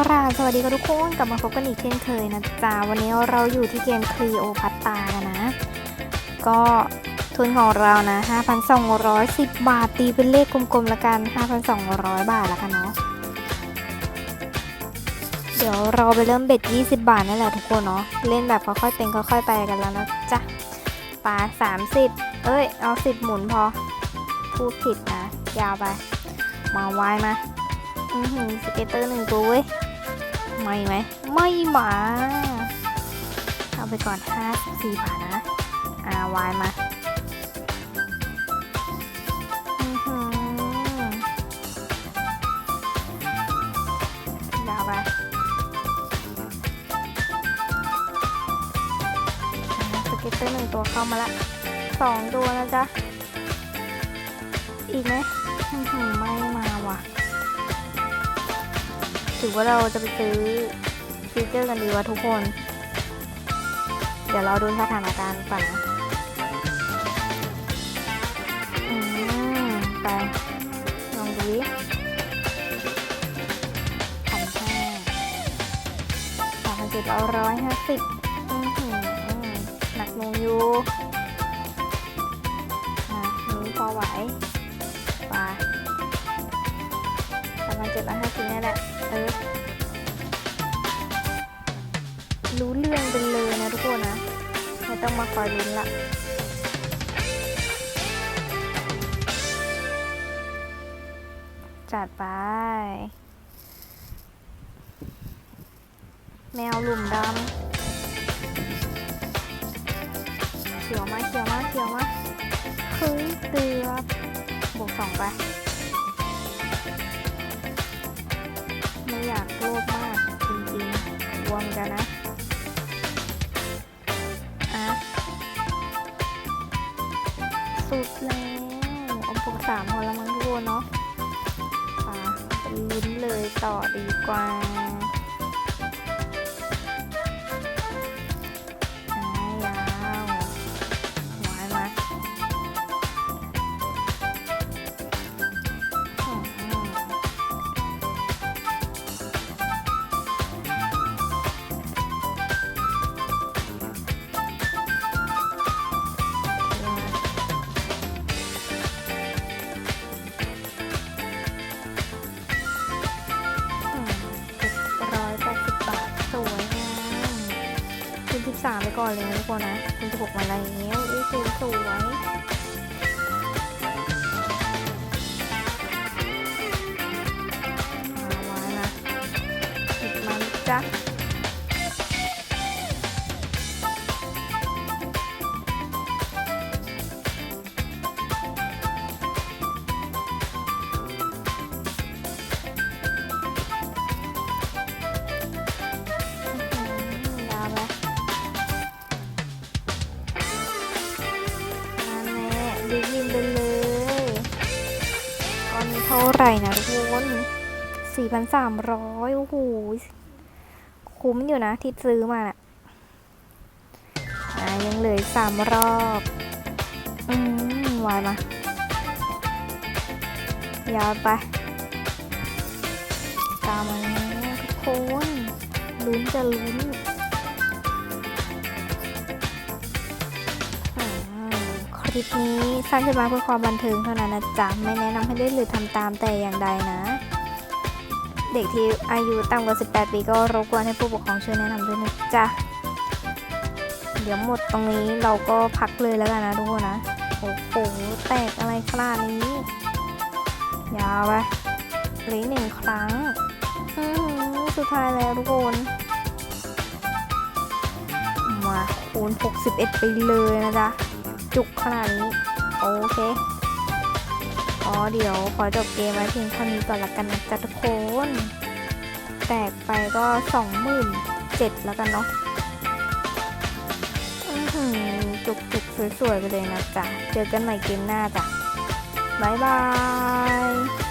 ครับสวัสดีกันทุกคนกลับมาพบกันอีกเช่นเคยนะจ๊ะวันนี้เราอยู่ที่เกมคลีโอพัตตากันนะ ก็ทุนของเรานะ 5,210 บาทตีเป็นเลขกลมๆละกัน 5,200 บาทละกันเนาะเดี๋ยวเราไปเริ่มเบ็ด 20 บาทนั่นแหละทุกคนเนาะเล่นแบบค่อยๆเป็นค่อยๆไปกันแล้วนะจ๊ะปลา30 เอ้ยเอา10หมุนพอพูดผิดนะยาวไปมาไวมาอือหือสเก็ตเตอร์หนึ่งตัวเว้ย ไม่ไหม ไม่มาเอาไปก่อน54บาทนะ อ่าวายมาอือหือยาวไปอ่าสเตเตอร์หนึ่งตัวเข้ามาละสองตัวนะจ๊ะ อีกไหมไม่มาว่ะ ถือว่าเราจะไปซื้อฟีเจอร์กันดีวะทุกคน เดี๋ยวเราดูสถานการณ์ก่อนนะอืมไป ลองดูดิพันห้าสามพันเจ็ดเอาร้อยห้าสิบหนักหนูอยู่ นี่แหละ เออ รู้เรื่องไปเลยนะทุกคนนะ ไม่ต้องมาคอยลุ้นละจัดไป แมวหลุมดำเขียวมาเขียวมาเขียวมาเฮ้ยเตือบวกสองไป อยากโลภมากจริงๆรวมกันนะอะสุดแล้วอมปกสามพอละมั้งทุกคนเนาะอะลุ้นเลยต่อดีกว่า ไปก่อนเลยนะทุกคนนะคุณจะบอกมาแล้วอู้หูสวยมาไว้นะติดมันจ้ะ ท่าไหร่นะทุกคนสี่พันสามร้อยโอ้โห คุ้มอยู่นะที่ซื้อมาน่ะอ่ายังเหลือสามรอบ อืมวายมายาวไป ตามมาแล้วทุกคน ลุ้นจะลุ้น คลิปนี้สร้างขึ้นมาเพื่อความบันเทิงเท่านั้นนะจ๊ะไม่แนะนำให้เล่นหรือทำตามแต่อย่างใดนะ เด็กที่อายุต่ำกว่า 18 ปีก็รบกวนให้ผู้ปกครองช่วยแนะนำด้วยนะจ๊ะเดี๋ยวหมดตรงนี้เราก็พักเลยแล้วกันนะทุกคนนะโอ้โหแตกอะไรขนาดนี้ยาวไปเหลือหนึ่งครั้งสุดท้ายแล้วทุกคนมาคูณ61ไปเลยนะจ๊ะ จุกขนาดนี้ โอเคอ๋อเดี๋ยวขอจบเกมไว้เพียงเท่านี้ก่อนละกันนะจ๊ะทุกคน แตกไปก็สองหมื่นเจ็ดแล้วกันเนาะอือหือจุกจุกๆสวยๆไปเลยนะจ๊ะ เจอกันใหม่เกมหน้าจ้ะ บ๊ายบาย